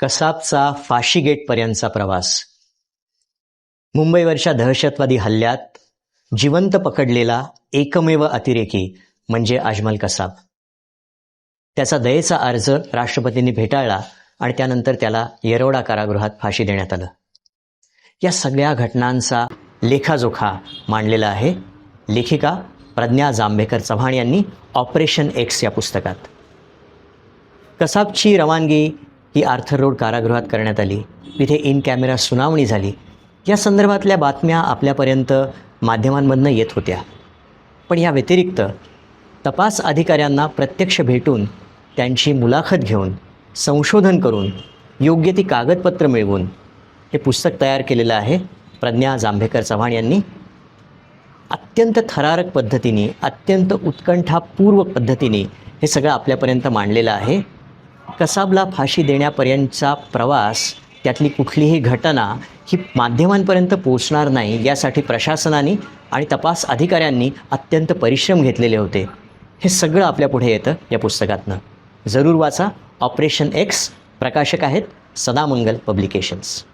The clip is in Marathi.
कसाबचा फाशी गेटपर्यंतचा प्रवास. मुंबईवरच्या दहशतवादी हल्ल्यात जिवंत पकडलेला एकमेव अतिरेकी म्हणजे अजमल कसाब. त्याचा दयेचा अर्ज राष्ट्रपतींनी भेटाळला आणि त्यानंतर त्याला येरवडा कारागृहात फाशी देण्यात आलं. या सगळ्या घटनांचा लेखाजोखा मांडलेला आहे लेखिका प्रज्ञा जांभेकर चव्हाण यांनी ऑपरेशन एक्स या पुस्तकात. कसाबची रवानगी ही आर्थर रोड कारागृहात करण्यात आली. तिथे इन कॅमेरा सुनावणी झाली. या संदर्भातल्या बातम्या आपल्यापर्यंत माध्यमांमधनं येत होत्या. पण या व्यतिरिक्त तपास अधिकाऱ्यांना प्रत्यक्ष भेटून त्यांची मुलाखत घेऊन संशोधन करून योग्य ती कागदपत्र मिळवून हे पुस्तक तयार केलेलं आहे प्रज्ञा जांभेकर चव्हाण यांनी. अत्यंत थरारक पद्धतीने अत्यंत उत्कंठापूर्व पद्धतीने हे सगळं आपल्यापर्यंत मांडलेलं आहे. कसाबला फाशी देण्यापर्यंतचा प्रवास त्यातली कुठलीही घटना ही माध्यमांपर्यंत पोचणार नाही यासाठी प्रशासनाने आणि तपास अधिकाऱ्यांनी अत्यंत परिश्रम घेतलेले होते. हे सगळं आपल्यापुढे येतं या पुस्तकातनं. जरूर वाचा ऑपरेशन एक्स प्रकाशक आहेत सदामंगल पब्लिकेशन्स.